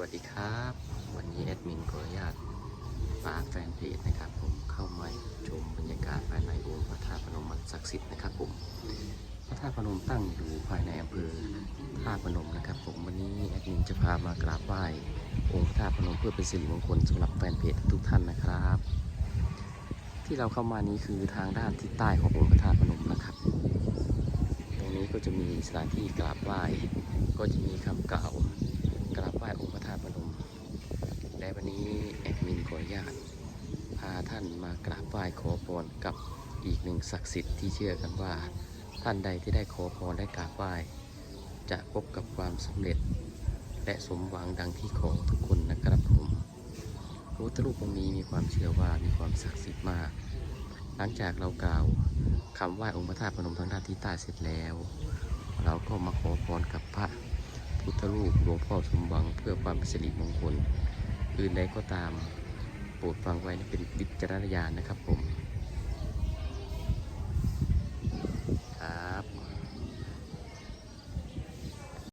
วัสดีครับ วันนี้แอดมินขออนุญาตฝากแฟนเพจนะครับผมเข้ามาชมบรรยากาศภายในองค์พระธาตุพนมมันศักดิ์สิทธิ์นะครับผมพระธาตุพนมตั้งอยู่ภายในอำเภอท่าพนมนะครับผมวันนี้แอดมินจะพามากราบไหว้องค์พระธาตุพนมเพื่อเป็นสิริมงคลสำหรับแฟนเพจทุกท่านนะครับ ที่เราเข้ามานี้คือทางด้านทิศใต้ขององค์พระธาตุพนมนะครับ ตรงนี้ก็จะมีสถานที่กราบไหว้ก็จะมีคำกล่าว กราบไหว้องค์พระธาตุพนม และวันนี้แอดมินขออนุญาตพาท่านมากราบไหว้ขอพรกับอีกหนึ่งศักดิ์สิทธิ์ที่เชื่อกันว่า ท่านใดที่ได้ขอพรได้กราบไหว้ จะพบกับความสำเร็จ และสมหวังดังที่ขอทุกคนนะครับผมพระพุทธรูปองค์นี้มีความเชื่อว่ามีความศักดิ์สิทธิ์มาก หลังจากเรากล่าวคำไหว้องค์พระธาตุพนมทางด้านทิศใต้เสร็จแล้ว เราก็มาขอพรกับพระ พุทธรูปหลวงพ่อสมหวังเพื่อความเป็นสิริมงคลอื่นใดก็ตามโปรดฟังไว้เป็นวิจารณญาณนะครับผม